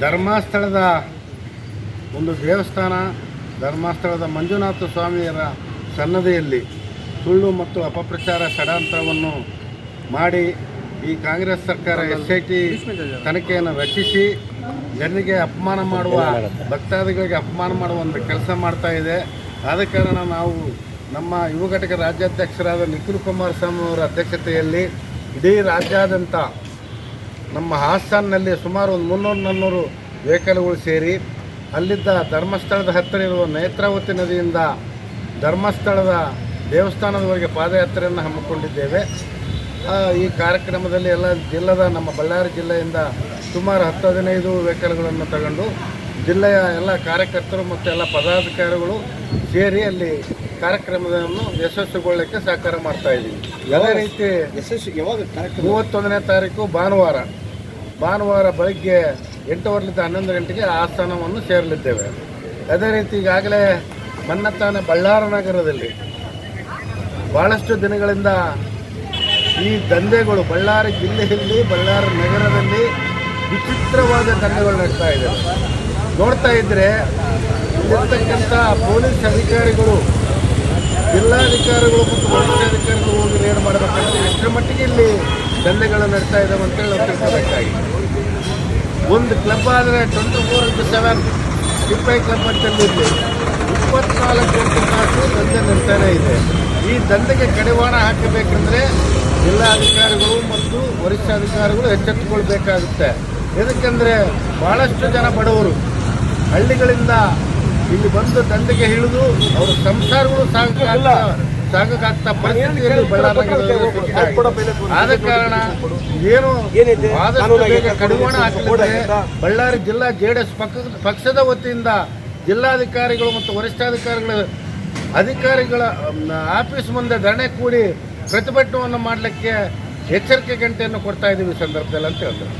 ಧರ್ಮಸ್ಥಳದ ಒಂದು ದೇವಸ್ಥಾನ ಧರ್ಮಸ್ಥಳದ ಮಂಜುನಾಥ ಸ್ವಾಮಿಯರ ಸನ್ನದಿಯಲ್ಲಿ ಸುಳ್ಳು ಮತ್ತು ಅಪಪ್ರಚಾರ ಷಡಾಂತರವನ್ನು ಮಾಡಿ ಈ ಕಾಂಗ್ರೆಸ್ ಸರ್ಕಾರ ಎಸ್ ಐ ಟಿ ತನಿಖೆಯನ್ನು ರಚಿಸಿ ಜನರಿಗೆ ಅಪಮಾನ ಮಾಡುವ ಭಕ್ತಾದಿಗಳಿಗೆ ಅಪಮಾನ ಮಾಡುವ ಒಂದು ಕೆಲಸ ಮಾಡ್ತಾ ಇದೆ. ಆದ ಕಾರಣ ನಾವು ನಮ್ಮ ಯುವ ಘಟಕ ರಾಜ್ಯಾಧ್ಯಕ್ಷರಾದ ನಿಖಿಲ್ ಕುಮಾರಸ್ವಾಮಿ ಅವರ ಅಧ್ಯಕ್ಷತೆಯಲ್ಲಿ ಇಡೀ ರಾಜ್ಯಾದ್ಯಂತ ನಮ್ಮ ಹಾಸನ್ನಲ್ಲಿ ಸುಮಾರು ಒಂದು ಮುನ್ನೂರು ನಾನ್ನೂರು ವೆಹಿಕಲ್ಗಳು ಸೇರಿ ಅಲ್ಲಿದ್ದ ಧರ್ಮಸ್ಥಳದ ಹತ್ತಿರ ಇರುವ ನೇತ್ರಾವತಿ ನದಿಯಿಂದ ಧರ್ಮಸ್ಥಳದ ದೇವಸ್ಥಾನದವರೆಗೆ ಪಾದಯಾತ್ರೆಯನ್ನು ಹಮ್ಮಿಕೊಂಡಿದ್ದೇವೆ. ಈ ಕಾರ್ಯಕ್ರಮದಲ್ಲಿ ಎಲ್ಲ ಜಿಲ್ಲದ ನಮ್ಮ ಬಳ್ಳಾರಿ ಜಿಲ್ಲೆಯಿಂದ ಸುಮಾರು ಹತ್ತು ಹದಿನೈದು ವೆಹಿಕಲ್ಗಳನ್ನು ತಗೊಂಡು ಜಿಲ್ಲೆಯ ಎಲ್ಲ ಕಾರ್ಯಕರ್ತರು ಮತ್ತು ಎಲ್ಲ ಪದಾಧಿಕಾರಿಗಳು ಸೇರಿ ಅಲ್ಲಿ ಕಾರ್ಯಕ್ರಮವನ್ನು ಯಶಸ್ವಿಗೊಳ್ಳಲಿಕ್ಕೆ ಸಹಕಾರ ಮಾಡ್ತಾ ಅದೇ ರೀತಿ ಯಶಸ್ವಿ ಯಾವಾಗ ಮೂವತ್ತೊಂದನೇ ತಾರೀಕು ಭಾನುವಾರ. ಭಾನುವಾರ ಬೆಳಗ್ಗೆ ಎಂಟೂವರೆಲಿಂದ ಹನ್ನೊಂದು ಗಂಟೆಗೆ ಆಸ್ಥಾನವನ್ನು ಸೇರಲಿದ್ದೇವೆ. ಅದೇ ರೀತಿ ಈಗಾಗಲೇ ಮನ್ನತ್ತಾನೆ ಬಳ್ಳಾರ ನಗರದಲ್ಲಿ ಭಾಳಷ್ಟು ದಿನಗಳಿಂದ ಈ ದಂಧೆಗಳು ಬಳ್ಳಾರಿ ಜಿಲ್ಲೆಯಲ್ಲಿ ಬಳ್ಳಾರಿ ನಗರದಲ್ಲಿ ವಿಚಿತ್ರವಾದ ದಂಧೆಗಳು ನಡೀತಾ ಇದೆ. ನೋಡ್ತಾ ಇದ್ದರೆ ಇಲ್ಲಿರ್ತಕ್ಕಂಥ ಪೊಲೀಸ್ ಅಧಿಕಾರಿಗಳು ಜಿಲ್ಲಾಧಿಕಾರಿಗಳು ಮತ್ತು ವರಿಷ್ಠಾಧಿಕಾರಿಗಳು ಮಾಡಬೇಕಂದ್ರೆ ಎಷ್ಟರ ಮಟ್ಟಿಗೆ ಇಲ್ಲಿ ದಂಧೆಗಳು ನಡೀತಾ ಇದ್ದಾವೆ ಅಂತೇಳಿ ನಾವು ತಿಳ್ಕೋಬೇಕಾಗಿದೆ. ಒಂದು ಕ್ಲಬ್ ಆದರೆ ಟ್ವೆಂಟಿ ಫೋರ್ ಇಂಟು ಸೆವೆನ್ ಸಿಪಾಯಿ ಕ್ಲಬ್ ಇಲ್ಲಿ ಇಪ್ಪತ್ನಾಲ್ಕು ಗಂಟೆ ತಾಸು ದಂಧೆ ನಡೀತಾನೆ ಇದೆ. ಈ ದಂಧೆಗೆ ಕಡಿವಾಣ ಹಾಕಬೇಕಂದ್ರೆ ಜಿಲ್ಲಾ ಅಧಿಕಾರಿಗಳು ಮತ್ತು ವರಿಷ್ಠಾಧಿಕಾರಿಗಳು ಎಚ್ಚೆತ್ತುಕೊಳ್ಬೇಕಾಗುತ್ತೆ. ಎದಕ್ಕೆಂದರೆ ಭಾಳಷ್ಟು ಜನ ಬಡವರು ಹಳ್ಳಿಗಳಿಂದ ಇಲ್ಲಿ ಬಂದು ದಂಧೆಗೆ ಹಿಡಿದು ಅವ್ರ ಸಂಸಾರಗಳು ಸಾಗಕ್ಕಾಗ್ತಾ ಸಾಗಕ್ಕಾಗ್ತಾ ಪರಿಸ್ಥಿತಿಯಲ್ಲಿ ಬಳ್ಳಾರಿ. ಆದ ಕಾರಣ ಏನು ಕಡಿವಾಣ ಹಾಕಿದ್ರೆ ಬಳ್ಳಾರಿ ಜಿಲ್ಲಾ ಜೆಡಿಎಸ್ ಡಿ ಎಸ್ ಪಕ್ಷದ ವತಿಯಿಂದ ಜಿಲ್ಲಾಧಿಕಾರಿಗಳು ಮತ್ತು ವರಿಷ್ಠಾಧಿಕಾರಿಗಳ ಅಧಿಕಾರಿಗಳ ಆಫೀಸ್ ಮುಂದೆ ಧರಣೆ ಕೂಡಿ ಪ್ರತಿಭಟನೆಯನ್ನು ಮಾಡಲಿಕ್ಕೆ ಎಚ್ಚರಿಕೆ ಗಂಟೆಯನ್ನು ಕೊಡ್ತಾ ಇದ್ದೀವಿ ಈ ಸಂದರ್ಭದಲ್ಲಿ ಅಂತ ಹೇಳ್ತಾರೆ.